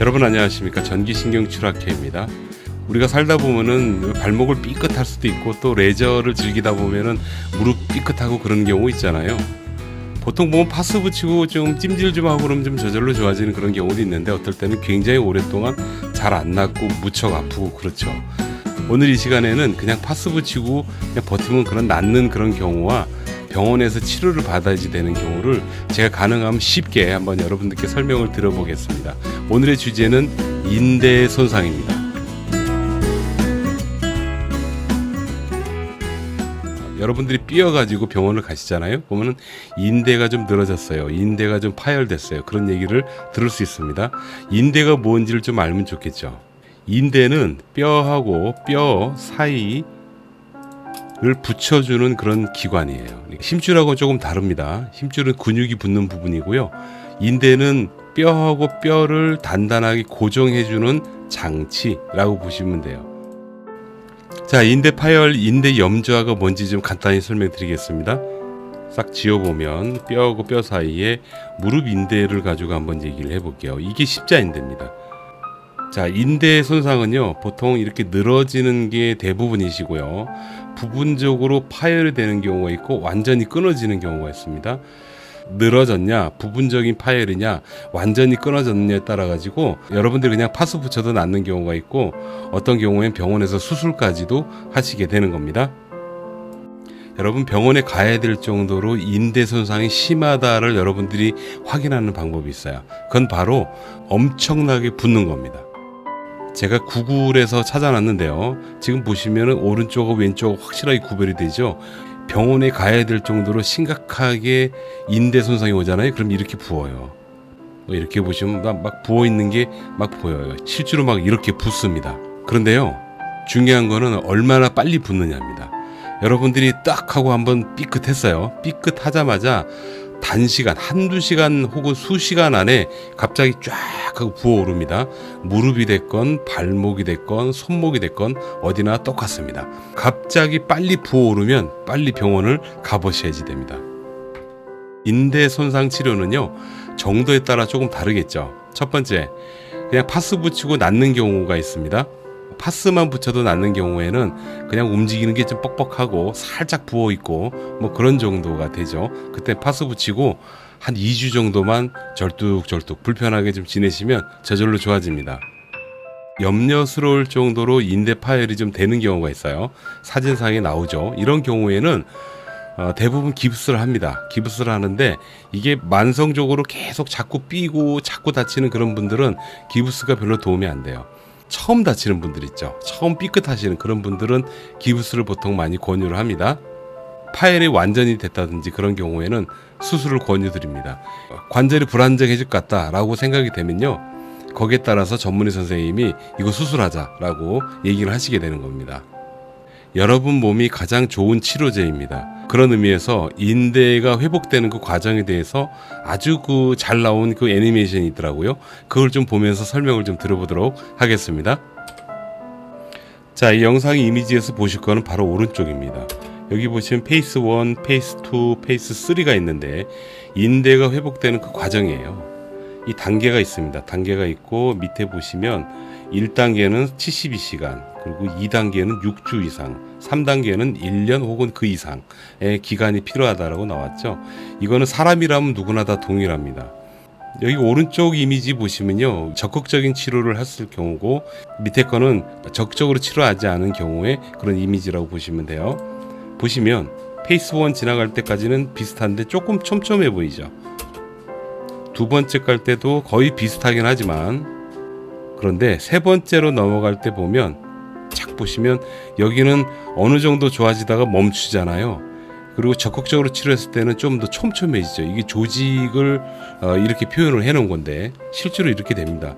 여러분 안녕하십니까? 전기신경 추락회입니다. 우리가 살다 보면은 발목을 삐끗할 수도 있고 또 레저를 즐기다 보면은 무릎 삐끗하고 그런 경우 있잖아요. 보통 보면 파스 붙이고 좀 찜질 좀 하고 그러면 좀 저절로 좋아지는 그런 경우도 있는데 어떨 때는 굉장히 오랫동안 잘 안 낫고 무척 아프고 그렇죠. 오늘 이 시간에는 그냥 파스 붙이고 그냥 버티면 그런 낫는 그런 경우와 병원에서 치료를 받아야지 되는 경우를 제가 가능하면 쉽게 한번 여러분들께 설명을 드려보겠습니다. 오늘의 주제는 인대 손상입니다. 여러분들이 삐어가지고 병원을 가시잖아요. 보면은 인대가 좀 늘어졌어요. 인대가 좀 파열됐어요. 그런 얘기를 들을 수 있습니다. 인대가 뭔지를 좀 알면 좋겠죠. 인대는 뼈하고 뼈 사이 를 붙여주는 그런 기관이에요. 힘줄하고 조금 다릅니다. 힘줄은 근육이 붙는 부분이고요. 인대는 뼈하고 뼈를 단단하게 고정해주는 장치라고 보시면 돼요. 자, 인대 파열, 인대 염좌가 뭔지 좀 간단히 설명드리겠습니다. 싹 지어보면 뼈하고 뼈 사이에 무릎 인대를 가지고 한번 얘기를 해볼게요. 이게 십자인대입니다. 자, 인대 손상은요, 보통 이렇게 늘어지는 게 대부분이시고요. 부분적으로 파열이 되는 경우가 있고, 완전히 끊어지는 경우가 있습니다. 늘어졌냐, 부분적인 파열이냐, 완전히 끊어졌느냐에 따라 가지고 여러분들이 그냥 파스 붙여도 낫는 경우가 있고, 어떤 경우엔 병원에서 수술까지도 하시게 되는 겁니다. 여러분 병원에 가야 될 정도로 인대 손상이 심하다를 여러분들이 확인하는 방법이 있어요. 그건 바로 엄청나게 붓는 겁니다. 제가 구글에서 찾아놨는데요. 지금 보시면은 오른쪽과 왼쪽 확실하게 구별이 되죠. 병원에 가야 될 정도로 심각하게 인대 손상이 오잖아요. 그럼 이렇게 부어요. 뭐 이렇게 보시면 막, 막 부어 있는 게 막 보여요. 실제로 막 이렇게 붓습니다. 그런데요. 중요한 거는 얼마나 빨리 붓느냐입니다. 여러분들이 딱 하고 한번 삐끗했어요. 삐끗하자마자 단시간, 한두 시간 혹은 수시간 안에 갑자기 쫙 하고 부어오릅니다. 무릎이 됐건, 발목이 됐건, 손목이 됐건, 어디나 똑같습니다. 갑자기 빨리 부어오르면 빨리 병원을 가보셔야지 됩니다. 인대 손상 치료는요, 정도에 따라 조금 다르겠죠. 첫 번째, 그냥 파스 붙이고 낫는 경우가 있습니다. 파스만 붙여도 낫는 경우에는 그냥 움직이는 게 좀 뻑뻑하고 살짝 부어 있고 뭐 그런 정도가 되죠. 그때 파스 붙이고 한 2주 정도만 절뚝절뚝 불편하게 좀 지내시면 저절로 좋아집니다. 염려스러울 정도로 인대 파열이 좀 되는 경우가 있어요. 사진상에 나오죠. 이런 경우에는 어, 대부분 기부스를 합니다. 기부스를 하는데 이게 만성적으로 계속 자꾸 삐고 자꾸 다치는 그런 분들은 기부스가 별로 도움이 안 돼요. 처음 다치는 분들 있죠. 처음 삐끗하시는 그런 분들은 기부스를 보통 많이 권유를 합니다. 파열이 완전히 됐다든지 그런 경우에는 수술을 권유드립니다. 관절이 불안정해질 것 같다라고 생각이 되면요. 거기에 따라서 전문의 선생님이 이거 수술하자라고 얘기를 하시게 되는 겁니다. 여러분 몸이 가장 좋은 치료제입니다. 그런 의미에서 인대가 회복되는 그 과정에 대해서 아주 그 잘 나온 그 애니메이션이 있더라고요. 그걸 좀 보면서 설명을 좀 들어보도록 하겠습니다. 자, 이 영상 이미지에서 보실 거는 바로 오른쪽입니다. 여기 보시면 페이스 1, 페이스 2, 페이스 3가 있는데 인대가 회복되는 그 과정이에요. 이 단계가 있습니다. 단계가 있고 밑에 보시면 1단계는 72시간, 그리고 2단계는 6주 이상, 3단계는 1년 혹은 그 이상의 기간이 필요하다라고 나왔죠. 이거는 사람이라면 누구나 다 동일합니다. 여기 오른쪽 이미지 보시면요. 적극적인 치료를 했을 경우고 밑에 거는 적극적으로 치료하지 않은 경우에 그런 이미지라고 보시면 돼요. 보시면 페이스 1 지나갈 때까지는 비슷한데 조금 촘촘해 보이죠. 두 번째 갈 때도 거의 비슷하긴 하지만 그런데 세 번째로 넘어갈 때 보면 착 보시면 여기는 어느 정도 좋아지다가 멈추잖아요. 그리고 적극적으로 치료했을 때는 좀 더 촘촘해지죠. 이게 조직을 어, 이렇게 표현을 해 놓은 건데 실제로 이렇게 됩니다.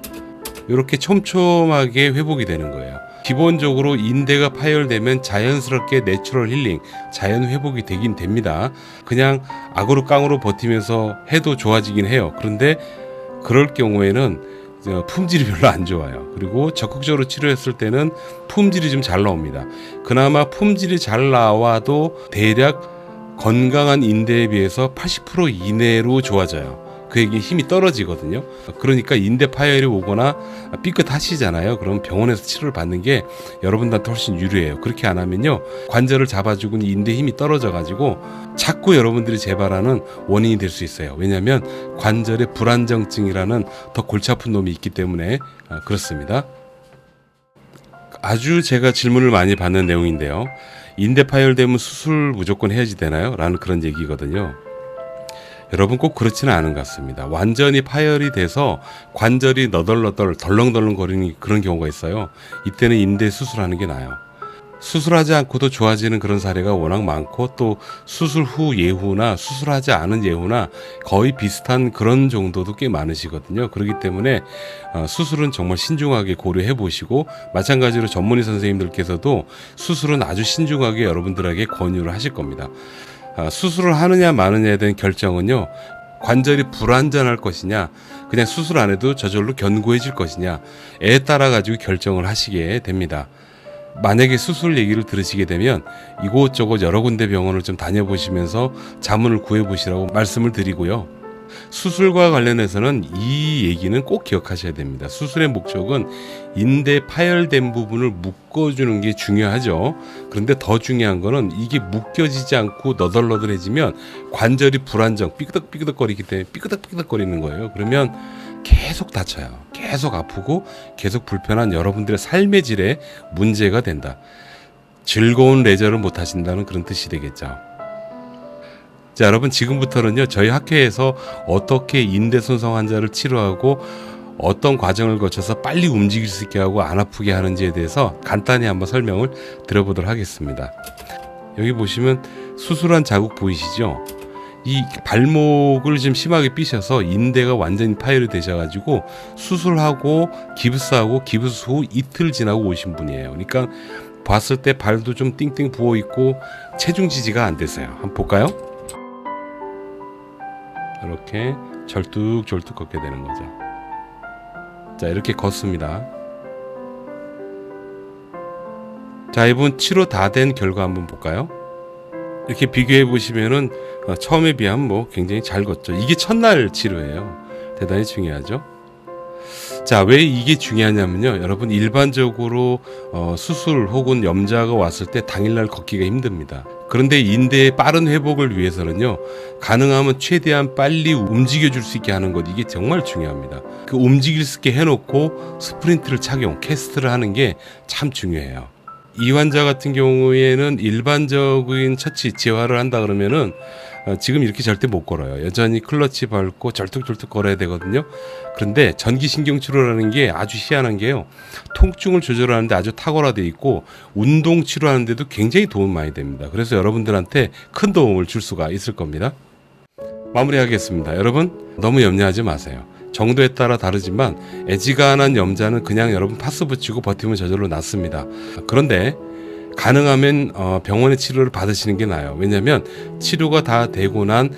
이렇게 촘촘하게 회복이 되는 거예요. 기본적으로 인대가 파열되면 자연스럽게 내추럴 힐링, 자연 회복이 되긴 됩니다. 그냥 악으로 깡으로 버티면서 해도 좋아지긴 해요. 그런데 그럴 경우에는 어, 품질이 별로 안 좋아요. 그리고 적극적으로 치료했을 때는 품질이 좀 잘 나옵니다. 그나마 품질이 잘 나와도 대략 건강한 인대에 비해서 80% 이내로 좋아져요. 그에게 힘이 떨어지거든요. 그러니까 인대 파열이 오거나 삐끗하시잖아요. 그럼 병원에서 치료를 받는 게 여러분들한테 훨씬 유리해요. 그렇게 안 하면요. 관절을 잡아주고 인대 힘이 떨어져 가지고 자꾸 여러분들이 재발하는 원인이 될 수 있어요. 왜냐하면 관절의 불안정증이라는 더 골치 아픈 놈이 있기 때문에 아, 그렇습니다. 아주 제가 질문을 많이 받는 내용인데요. 인대 파열되면 수술 무조건 해야지 되나요? 라는 그런 얘기거든요. 여러분 꼭 그렇지는 않은 것 같습니다. 완전히 파열이 돼서 관절이 너덜너덜 덜렁덜렁 거리는 그런 경우가 있어요. 이때는 인대 수술하는 게 나아요. 수술하지 않고도 좋아지는 그런 사례가 워낙 많고 또 수술 후 예후나 수술하지 않은 예후나 거의 비슷한 그런 정도도 꽤 많으시거든요. 그렇기 때문에 어, 수술은 정말 신중하게 고려해 보시고 마찬가지로 전문의 선생님들께서도 수술은 아주 신중하게 여러분들에게 권유를 하실 겁니다. 아, 수술을 하느냐 마느냐에 대한 결정은요. 관절이 불안전할 것이냐, 그냥 수술 안 해도 저절로 견고해질 것이냐에 따라 가지고 결정을 하시게 됩니다. 만약에 수술 얘기를 들으시게 되면 이곳저곳 여러 군데 병원을 좀 다녀보시면서 자문을 구해보시라고 말씀을 드리고요. 수술과 관련해서는 이 얘기는 꼭 기억하셔야 됩니다. 수술의 목적은 인대 파열된 부분을 묶어주는 게 중요하죠. 그런데 더 중요한 거는 이게 묶여지지 않고 너덜너덜해지면 관절이 불안정, 삐그덕삐그덕거리기 때문에 삐그덕삐그덕거리는 거예요. 그러면 계속 다쳐요. 계속 아프고 계속 불편한 여러분들의 삶의 질에 문제가 된다. 즐거운 레저를 못 하신다는 그런 뜻이 되겠죠. 자, 여러분 지금부터는요. 저희 학회에서 어떻게 인대 손상 환자를 치료하고 어떤 과정을 거쳐서 빨리 움직일 수 있게 하고 안 아프게 하는지에 대해서 간단히 한번 설명을 드려보도록 하겠습니다. 여기 보시면 수술한 자국 보이시죠? 이 발목을 좀 심하게 삐셔서 인대가 완전히 파열이 되셔가지고 수술하고 기부스하고 기부스 후 이틀 지나고 오신 분이에요. 그러니까 봤을 때 발도 좀 띵띵 부어 있고 체중 지지가 안 됐어요. 한번 볼까요? 이렇게 절뚝절뚝 걷게 되는 거죠. 자 이렇게 걷습니다. 자 이분 치료 다 된 결과 한번 볼까요? 이렇게 비교해 보시면은 어, 처음에 비하면 뭐 굉장히 잘 걷죠. 이게 첫날 치료예요. 대단히 중요하죠. 자, 왜 이게 중요하냐면요. 여러분 일반적으로 어, 수술 혹은 염자가 왔을 때 당일날 걷기가 힘듭니다. 그런데 인대의 빠른 회복을 위해서는요. 가능하면 최대한 빨리 움직여 줄 수 있게 하는 것 이게 정말 중요합니다. 그 움직일 수 있게 해 놓고 스프린트를 착용, 캐스트를 하는 게 참 중요해요. 이 환자 같은 경우에는 일반적인 처치 재활을 한다 그러면은 어, 지금 이렇게 절대 못 걸어요. 여전히 클러치 밟고 절뚝절뚝 걸어야 되거든요. 그런데 전기신경 치료라는 게 아주 희한한 게요. 통증을 조절하는데 아주 탁월화돼 있고 운동 치료하는데도 굉장히 도움 많이 됩니다. 그래서 여러분들한테 큰 도움을 줄 수가 있을 겁니다. 마무리하겠습니다. 여러분 너무 염려하지 마세요. 정도에 따라 다르지만 애지간한 염자는 그냥 여러분 파스 붙이고 버티면 저절로 낫습니다. 그런데 가능하면 어, 병원의 치료를 받으시는 게 나아요. 왜냐하면 치료가 다 되고 난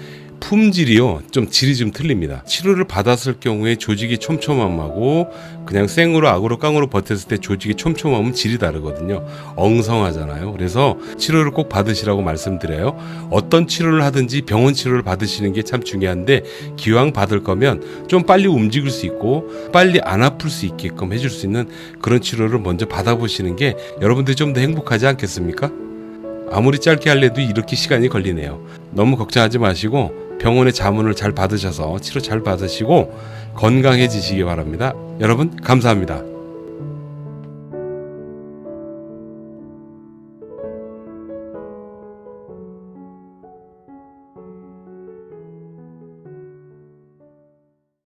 품질이요 좀 질이 좀 틀립니다. 치료를 받았을 경우에 조직이 촘촘함하고 그냥 생으로 악으로 깡으로 버텼을 때 조직이 촘촘함은 질이 다르거든요. 엉성하잖아요. 그래서 치료를 꼭 받으시라고 말씀드려요. 어떤 치료를 하든지 병원 치료를 받으시는 게 참 중요한데 기왕 받을 거면 좀 빨리 움직일 수 있고 빨리 안 아플 수 있게끔 해줄 수 있는 그런 치료를 먼저 받아보시는 게 여러분들이 좀 더 행복하지 않겠습니까? 아무리 짧게 할래도 이렇게 시간이 걸리네요. 너무 걱정하지 마시고 병원의 자문을 잘 받으셔서 치료 잘 받으시고 건강해지시기 바랍니다. 여러분 감사합니다.